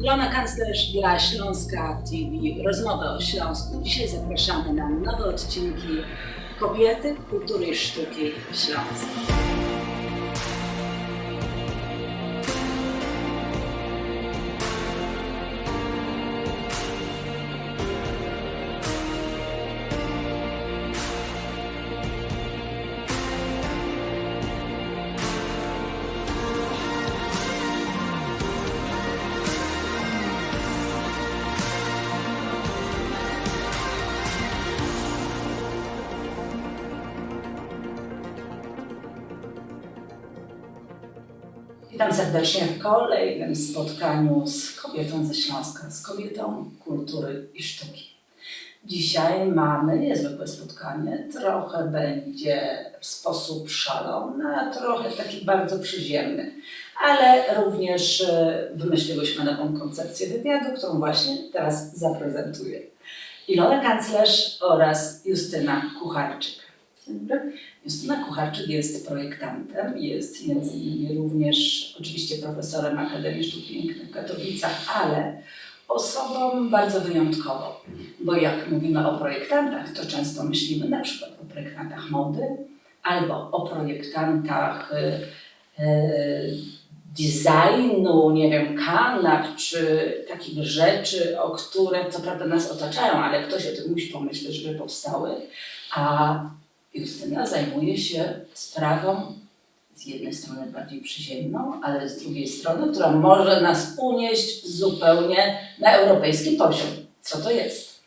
Ilona Kanclerz dla Śląska TV. Rozmowę o Śląsku. Dzisiaj zapraszamy na nowe odcinki Kobiety, Kultury i Sztuki Śląska. Witam serdecznie w kolejnym spotkaniu z kobietą ze Śląska, z kobietą kultury i sztuki. Dzisiaj mamy niezwykłe spotkanie. Trochę będzie w sposób szalony, a trochę taki bardzo przyziemny. Ale również e, wymyśliłyśmy nową koncepcję wywiadu, którą właśnie teraz zaprezentuję. Ilona Kanclerz oraz Justyna Kucharczyk. Dzień dobry. Justyna Kucharczyk jest projektantem, jest między innymi również oczywiście profesorem Akademii Sztuk Pięknych w Katowicach, ale osobą bardzo wyjątkową, bo jak mówimy o projektantach, to często myślimy na przykład o projektantach mody albo o projektantach y, y, designu, nie wiem, kanap czy takich rzeczy, o które co prawda nas otaczają, ale ktoś o tym musi pomyśleć, żeby powstały, a Justyna zajmuje się sprawą z jednej strony bardziej przyziemną, ale z drugiej strony, która może nas unieść zupełnie na europejski poziom. Co to jest?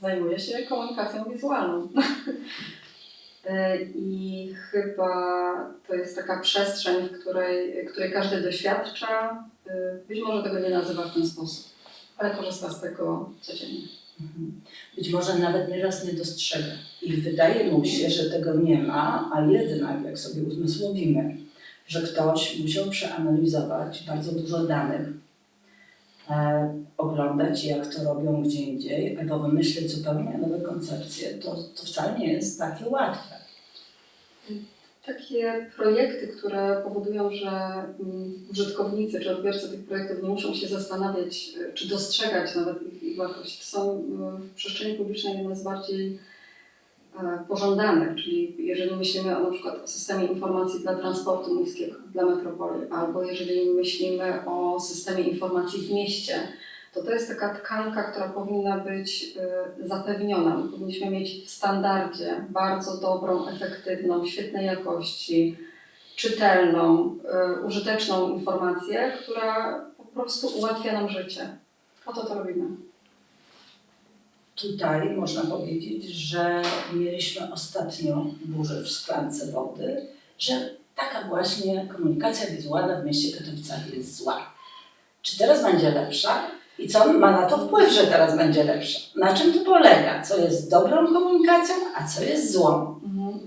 Zajmuję się komunikacją wizualną. E, I chyba to jest taka przestrzeń, w której, której każdy doświadcza. E, Być może tego nie nazywa w ten sposób, ale korzysta z tego codziennie. Mhm. Być może nawet nieraz nie dostrzega. I wydaje mu się, że tego nie ma, a jednak, jak sobie uzmysłowimy, że ktoś musiał przeanalizować bardzo dużo danych, e, oglądać jak to robią gdzie indziej, albo wymyślić zupełnie nowe koncepcje, to, to wcale nie jest takie łatwe. Takie projekty, które powodują, że mm, użytkownicy czy odbiorcy tych projektów nie muszą się zastanawiać, e, czy dostrzegać nawet ich, ich wartość, to są e, w przestrzeni publicznej jedne z bardziej e, pożądanych, czyli jeżeli myślimy o na przykład o systemie informacji dla transportu miejskiego, dla metropolii, albo jeżeli myślimy o systemie informacji w mieście, to to jest taka tkanka, która powinna być y, zapewniona. My powinniśmy mieć w standardzie bardzo dobrą, efektywną, świetnej jakości, czytelną, y, użyteczną informację, która po prostu ułatwia nam życie. Po to to robimy. Tutaj można powiedzieć, że mieliśmy ostatnio burzę w szklance wody, że taka właśnie komunikacja wizualna w mieście Katowicach jest zła. Czy teraz będzie lepsza? I co ma na to wpływ, że teraz będzie lepsza? Na czym to polega? Co jest dobrą komunikacją, a co jest złą? Mhm.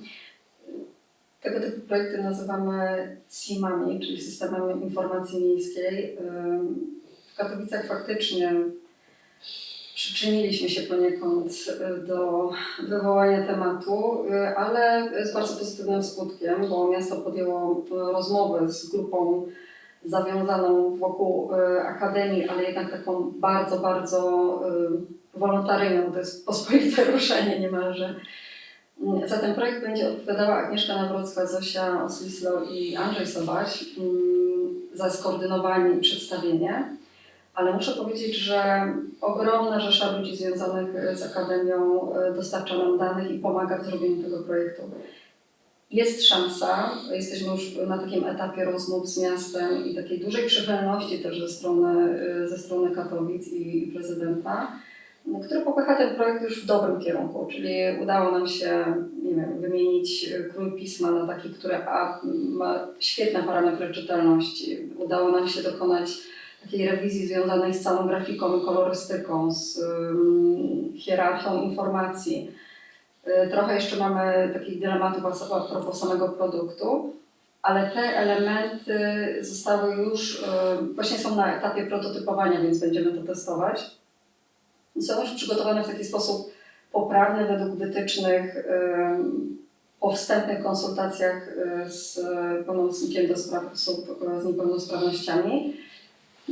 Tego typu projekty nazywamy SIM-ami, czyli Systemem Informacji Miejskiej. W Katowicach faktycznie przyczyniliśmy się poniekąd y, do wywołania tematu, y, ale z bardzo pozytywnym skutkiem, bo miasto podjęło rozmowy z grupą zawiązaną wokół y, Akademii, ale jednak taką bardzo, bardzo y, wolontaryjną, to jest pospolite ruszenie niemalże. Za ten projekt będzie odpowiadała Agnieszka Nawrocka, Zosia Oslislo i Andrzej Sobaś mm, za skoordynowanie i przedstawienie. Ale muszę powiedzieć, że ogromna rzesza ludzi związanych z Akademią e, dostarcza nam danych i pomaga w zrobieniu tego projektu. Jest szansa, jesteśmy już na takim etapie rozmów z miastem i takiej dużej przychylności też ze strony, ze strony Katowic i, prezydenta, który popycha ten projekt już w dobrym kierunku, czyli udało nam się nie wiem, wymienić krój pisma na taki, który ma świetne parametry czytelności. Udało nam się dokonać takiej rewizji związanej z całą grafiką i kolorystyką, z um, hierarchią informacji. Y, Trochę jeszcze mamy takich dylematów a propos samego produktu, ale te elementy zostały już, y, właśnie są na etapie prototypowania, więc będziemy to testować. Są już przygotowane w taki sposób poprawny według wytycznych ym, po wstępnych konsultacjach y, z pełnomocnikiem do spraw osób y, z niepełnosprawnościami.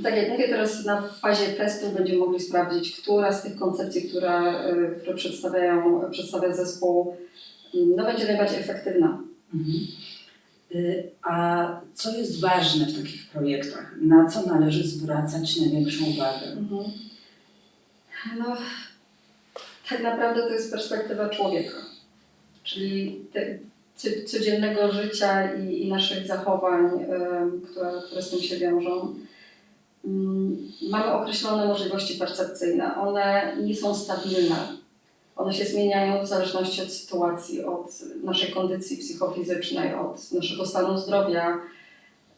Tak jak mówię, teraz na fazie testu będziemy mogli sprawdzić, która z tych koncepcji, które, y, które przedstawiają, przedstawia zespół, mm, no, będzie najbardziej efektywna. Mhm. Y, A co jest ważne w takich projektach? Na co należy zwracać największą uwagę? Mhm. No, tak naprawdę to jest perspektywa człowieka, czyli codziennego życia i, i naszych zachowań, em, które, które z tym się wiążą. Mm, Mamy określone możliwości percepcyjne. One nie są stabilne. One się zmieniają w zależności od sytuacji, od naszej kondycji psychofizycznej, od naszego stanu zdrowia,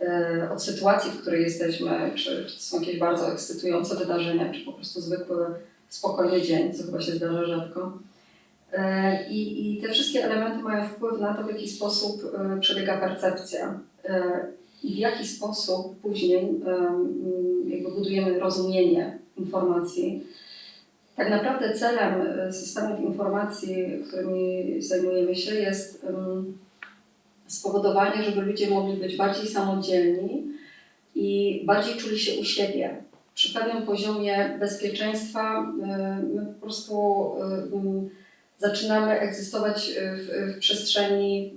e, od sytuacji, w której jesteśmy, czy, są jakieś bardzo ekscytujące wydarzenia, czy po prostu zwykły, spokojny dzień, co chyba się zdarza rzadko. E, I, I te wszystkie elementy mają wpływ na to, w jaki sposób e, przebiega percepcja i w jaki sposób później jakby budujemy rozumienie informacji. Tak naprawdę celem e, systemów informacji, którymi zajmujemy się, jest spowodowanie, żeby ludzie mogli być bardziej samodzielni i bardziej czuli się u siebie. Przy pewnym poziomie bezpieczeństwa y, my po prostu mm, zaczynamy egzystować w, w przestrzeni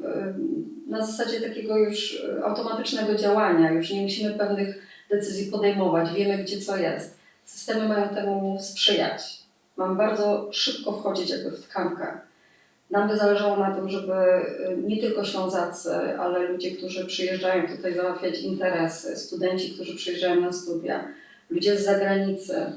na zasadzie takiego już y, automatycznego działania. Już nie musimy pewnych decyzji podejmować, wiemy gdzie co jest. Systemy mają temu sprzyjać. Mamy bardzo szybko wchodzić jakby w tkankę. Nam by zależało na tym, żeby y, nie tylko Ślązacy, ale ludzie, którzy przyjeżdżają tutaj załatwiać interesy, studenci, którzy przyjeżdżają na studia, ludzie z zagranicy,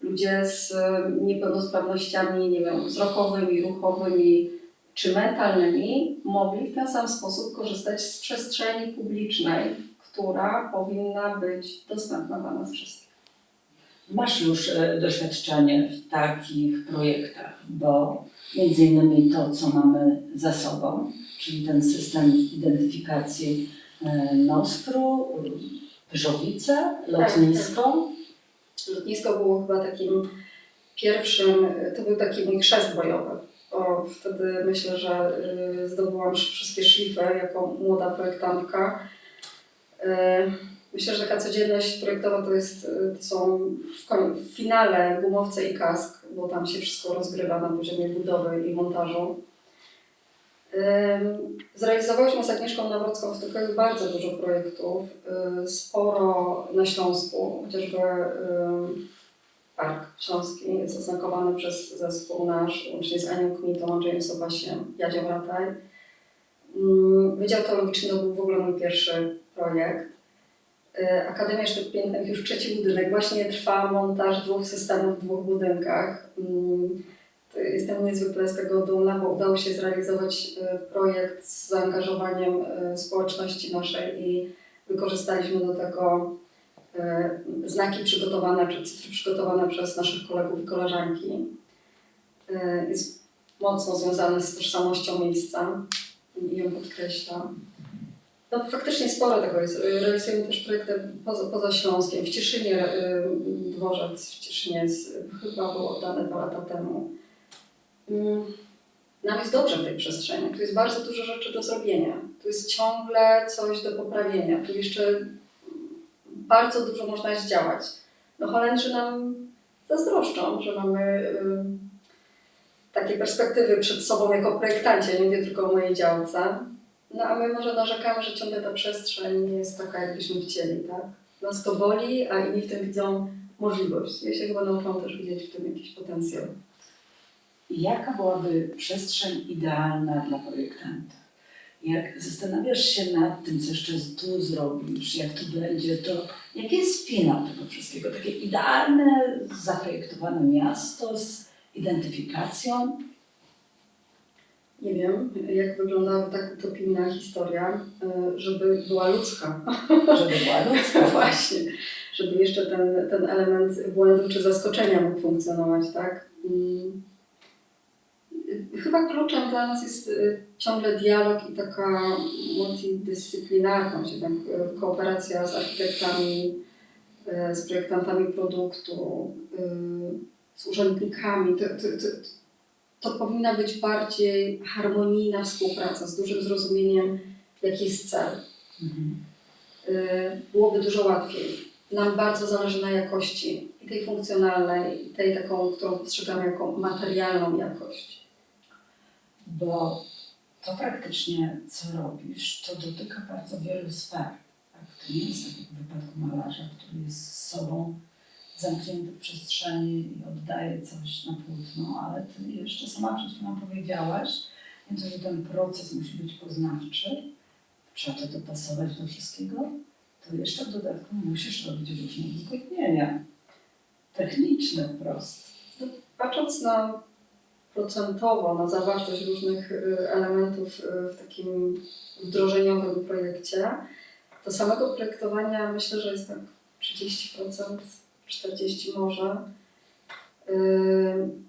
ludzie z y, niepełnosprawnościami, nie wiem, wzrokowymi, ruchowymi czy mentalnymi, mogli w ten sam sposób korzystać z przestrzeni publicznej, która powinna być dostępna dla nas wszystkich. Masz już e, doświadczenie w takich projektach, bo między innymi to, co mamy za sobą, czyli ten system identyfikacji e, Nospru, Wyżowice, lotnisko. Lotnisko było chyba takim pierwszym, to był taki mój chrzest bojowy. O, wtedy myślę, że y, zdobyłam wszystkie szlify jako młoda projektantka. Y, Myślę, że taka codzienność projektowa to, jest, y, to są w, finale gumowce i kask, bo tam się wszystko rozgrywa na poziomie budowy i montażu. Zrealizowałyśmy z Agnieszką Nawrocką w Tykoju bardzo dużo projektów, sporo na Śląsku, chociażby Park Śląski jest oznakowany przez zespół nasz, łącznie z Anią Kmitą, Andrzejem Sobasiem, Jadzią Rataj. Ym, Wydział Teologiczny to był w ogóle mój pierwszy projekt. Y, Akademia Sztuk Pięknych, już trzeci budynek, właśnie trwa montaż dwóch systemów w dwóch budynkach. To Jestem niezwykle z tego dumna, bo udało się zrealizować e, projekt z zaangażowaniem e, społeczności naszej i wykorzystaliśmy do tego znaki przygotowane, czy cyfry przygotowane przez naszych kolegów i koleżanki. E, Jest mocno związane z tożsamością miejsca i ją podkreśla. No, faktycznie sporo tego jest. Realizujemy też projekty poza, poza Śląskiem. W Cieszynie e, dworzec w Cieszynie chyba był oddany dwa lata temu. Mm, Nam jest dobrze w tej przestrzeni. Tu jest bardzo dużo rzeczy do zrobienia. Tu jest ciągle coś do poprawienia. Tu jeszcze bardzo dużo można zdziałać. No Holendrzy nam zazdroszczą, że mamy ym, takie perspektywy przed sobą jako projektanci. Nie tylko o mojej działce. No a my może narzekamy, że ciągle ta przestrzeń nie jest taka, jakbyśmy chcieli, tak? Nas to boli, a inni w tym widzą możliwość. Ja się chyba nauczyłam też widzieć w tym jakiś potencjał. Jaka byłaby przestrzeń idealna dla projektanta? Jak zastanawiasz się nad tym, co jeszcze tu zrobisz, jak tu będzie, to jaki jest finał tego wszystkiego? Takie idealne, zaprojektowane miasto z identyfikacją? Nie wiem, jak wyglądałaby tak utopijna historia, y, żeby była ludzka. Żeby była ludzka. Właśnie, żeby jeszcze ten, ten element błędu czy zaskoczenia mógł funkcjonować, tak? Chyba kluczem dla nas jest y, ciągle dialog i taka multidyscyplinarność, jednak kooperacja z architektami, y, z projektantami produktu, y, z urzędnikami. To, to, to, to powinna być bardziej harmonijna współpraca z dużym zrozumieniem, jaki jest cel. Mhm. Byłoby dużo łatwiej. nam bardzo zależy na jakości i tej funkcjonalnej, i tej taką, którą postrzegamy jako materialną jakość. Bo to praktycznie, co robisz, to dotyka bardzo wielu sfer. Tak? To nie jest tak jak w wypadku malarza, który jest z sobą zamknięty w przestrzeni i oddaje coś na płótno, ale ty jeszcze sama przed chwilą powiedziałaś, to, że ten proces musi być poznawczy, trzeba to dopasować do wszystkiego, to jeszcze w dodatku musisz robić różne uzgodnienia. Techniczne wprost. Patrząc na procentowo, na zawartość różnych y, elementów y, w takim wdrożeniowym projekcie, to samego projektowania myślę, że jest tak 30%, 40% może. Y,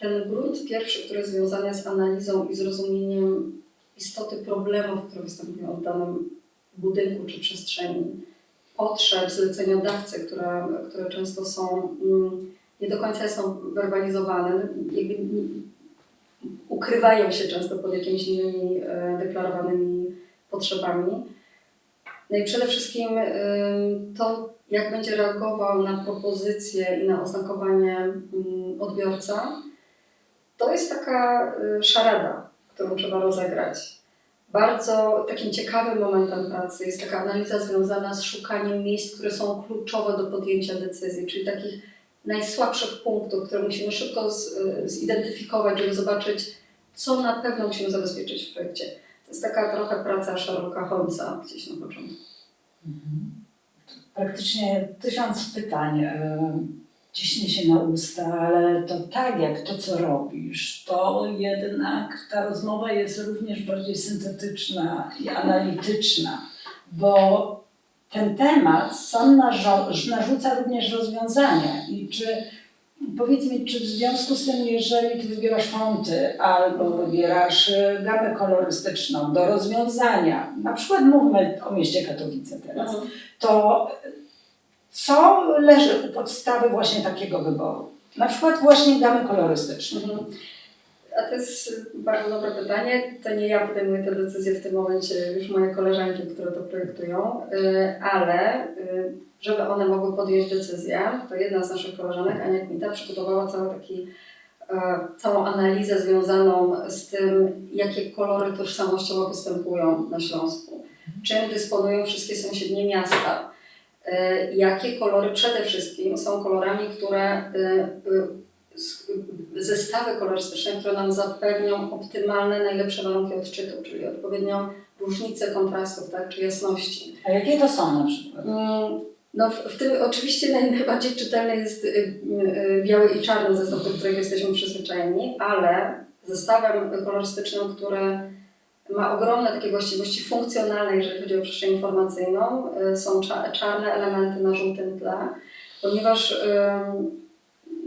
Ten grunt pierwszy, który jest związany z analizą i zrozumieniem istoty problemów, które występują w danym budynku czy przestrzeni, potrzeb zleceniodawcy, które, które często są mm, nie do końca są werbalizowane, jakby ukrywają się często pod jakimiś innymi e, deklarowanymi potrzebami. No i przede wszystkim e, to, jak będzie reagował na propozycje i na oznakowanie mm, odbiorca, to jest taka e, szarada, którą trzeba rozegrać. Bardzo takim ciekawym momentem pracy jest taka analiza związana z szukaniem miejsc, które są kluczowe do podjęcia decyzji, czyli takich najsłabszych punktów, które musimy szybko z, zidentyfikować, żeby zobaczyć, co na pewno musimy zabezpieczyć w projekcie. To jest taka trochę praca Sherlocka Holmesa gdzieś na początku. Mhm. Praktycznie tysiąc pytań e, ciśnie się na usta, ale to tak jak to, co robisz, to jednak ta rozmowa jest również bardziej syntetyczna i analityczna, bo ten temat sam narzuca również rozwiązania i czy Powiedz mi, czy w związku z tym, jeżeli ty wybierasz fonty albo wybierasz e, gamę kolorystyczną do rozwiązania, na przykład mówmy o mieście Katowice teraz, to co leży u podstawy właśnie takiego wyboru? Na przykład właśnie gamy kolorystycznej. Mhm. A to jest bardzo dobre pytanie. To nie ja podejmuję te decyzje w tym momencie, już moje koleżanki, które to projektują, y, ale y, żeby one mogły podjąć decyzję, to jedna z naszych koleżanek, Ania Kmita, przygotowała cały taki, e, całą analizę związaną z tym, jakie kolory tożsamościowo występują na Śląsku, czym dysponują wszystkie sąsiednie miasta, e, jakie kolory przede wszystkim są kolorami, które zestawy kolorystyczne, które nam zapewnią optymalne, najlepsze warunki odczytu, czyli odpowiednią różnicę kontrastów, tak, czy jasności. A jakie to są na przykład? Mm, No, w, w tym oczywiście naj, najbardziej czytelny jest y, y, biały i czarny zestaw, do którego jesteśmy przyzwyczajeni, ale zestawem kolorystycznym, który ma ogromne takie właściwości funkcjonalne, jeżeli chodzi o przestrzeń informacyjną, y, są cza, czarne elementy na żółtym tle, ponieważ y,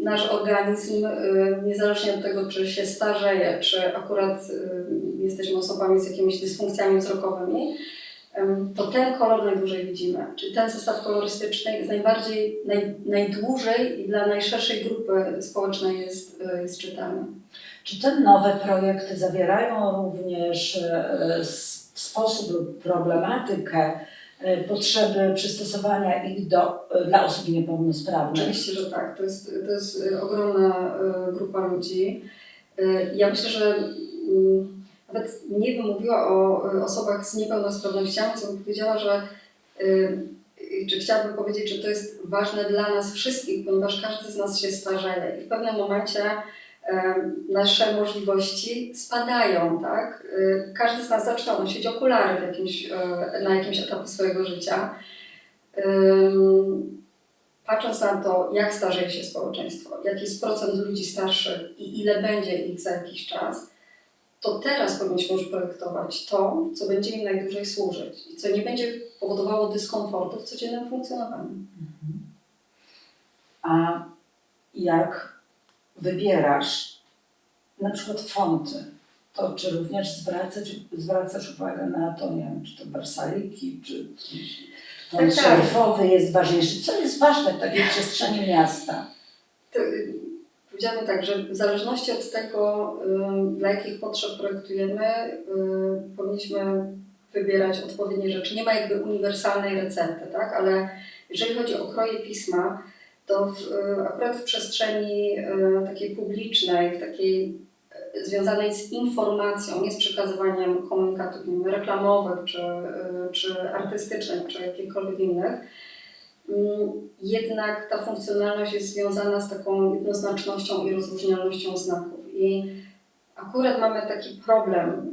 nasz organizm, y, niezależnie od tego, czy się starzeje, czy akurat y, jesteśmy osobami z jakimiś dysfunkcjami wzrokowymi, to ten kolor najdłużej widzimy. Czyli ten zestaw kolorystyczny jest najbardziej, naj, najdłużej i dla najszerszej grupy społecznej jest, y, jest czytany. Czy te nowe projekty zawierają również sposób lub problematykę potrzeby przystosowania ich do, e, dla osób niepełnosprawnych? Oczywiście, że tak. To jest, to jest y, ogromna y, grupa ludzi. Y, Ja myślę, że mm, nawet mniej bym mówiła o y, osobach z niepełnosprawnościami, co bym powiedziała, że y, y, czy chciałabym powiedzieć, że to jest ważne dla nas wszystkich, ponieważ każdy z nas się starzeje i w pewnym momencie nasze możliwości spadają, tak? Y, Każdy z nas zaczyna nosić okulary jakimś, e, na jakimś etapie swojego życia. Patrząc na to, jak starzeje się społeczeństwo, jaki jest procent ludzi starszych i ile będzie ich za jakiś czas, to teraz powinniśmy już projektować to, co będzie im najdłużej służyć i co nie będzie powodowało dyskomfortu w codziennym funkcjonowaniu. A jak wybierasz na przykład fonty, to czy również zwracasz, zwracasz uwagę na to, nie wiem, czy to wersaliki, czy Tak, font tak. szeryfowy jest ważniejszy? Co jest ważne w takiej przestrzeni miasta? To, y, powiedziałabym tak, że w zależności od tego, ym, dla jakich potrzeb projektujemy, y, powinniśmy wybierać odpowiednie rzeczy. Nie ma jakby uniwersalnej recepty, tak? ale Jeżeli chodzi o kroje pisma, to w, y, akurat w przestrzeni y, takiej publicznej, w takiej y, związanej z informacją, nie z przekazywaniem komunikatów reklamowych, czy, czy artystycznych, czy jakichkolwiek innych, mm, jednak ta funkcjonalność jest związana z taką jednoznacznością i rozróżnialnością znaków. I akurat mamy taki problem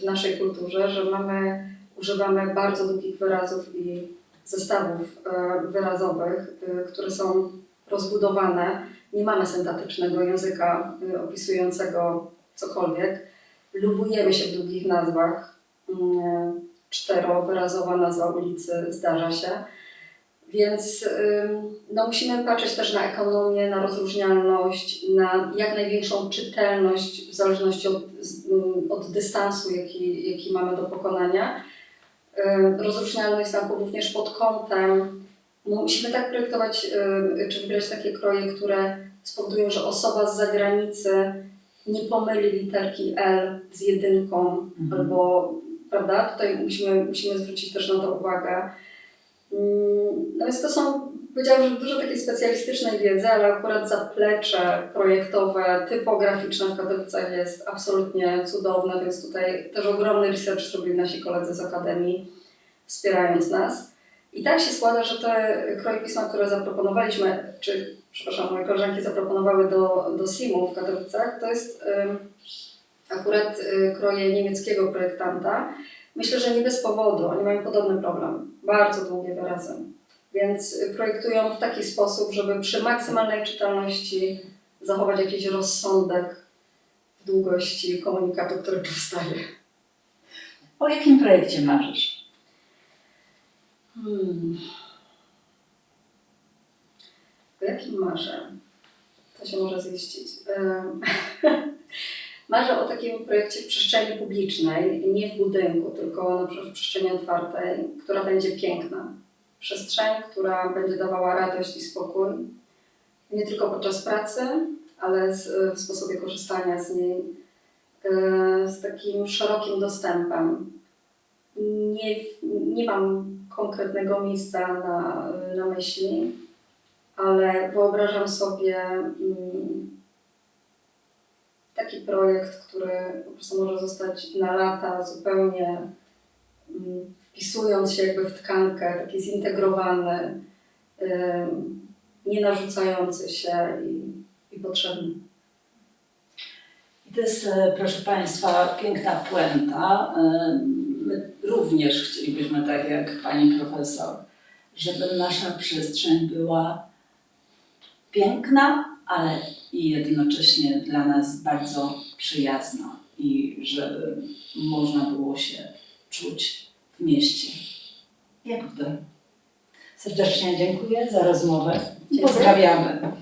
w naszej kulturze, że mamy, używamy bardzo długich wyrazów i zestawów y, wyrazowych, y, które są rozbudowane. Nie mamy syntetycznego języka y, opisującego cokolwiek. Lubujemy się w długich nazwach. Y, Czterowyrazowa nazwa ulicy zdarza się. Więc no, musimy patrzeć też na ekonomię, na rozróżnialność, na jak największą czytelność w zależności od, ym, od dystansu, jaki, jaki mamy do pokonania. Ym, Rozróżnialność znaków również pod kątem. Musimy tak projektować, ym, czy wybierać takie kroje, które spowodują, że osoba z zagranicy nie pomyli literki L z jedynką, Mhm. albo, prawda, tutaj musimy, musimy zwrócić też na to uwagę. Mm, No więc to są, powiedziałam, że dużo takiej specjalistycznej wiedzy, ale akurat zaplecze projektowe, typograficzne w Katowicach jest absolutnie cudowne, więc tutaj też ogromny research zrobili nasi koledzy z Akademii, wspierając nas. I tak się składa, że te kroje pisma, które zaproponowaliśmy, czy przepraszam, moje koleżanki zaproponowały do, do SIM-u w Katowicach, to jest akurat y, kroje niemieckiego projektanta. Myślę, że nie bez powodu. Oni mają podobny problem. Bardzo długie wyrazy. Więc projektują w taki sposób, żeby przy maksymalnej czytelności zachować jakiś rozsądek w długości komunikatu, który powstaje. O jakim projekcie marzysz? Hmm. O jakim marzę? To się może ziścić. Marzę o takim projekcie w przestrzeni publicznej, nie w budynku, tylko na przykład w przestrzeni otwartej, która będzie piękna. Przestrzeń, która będzie dawała radość i spokój, nie tylko podczas pracy, ale z, w sposobie korzystania z niej, yy, z takim szerokim dostępem. Nie, nie mam konkretnego miejsca na, na myśli, ale wyobrażam sobie mm, taki projekt, który po prostu może zostać na lata zupełnie mm, wpisując się jakby w tkankę, taki zintegrowany, ym, nie narzucający się i, i potrzebny. I to jest, e, proszę Państwa, piękna puenta. E, My również chcielibyśmy, tak jak Pani Profesor, żeby nasza przestrzeń była piękna, ale i jednocześnie dla nas bardzo przyjazna i żeby można było się czuć w mieście jak domu. Serdecznie dziękuję za rozmowę. Dziękuję. Pozdrawiamy.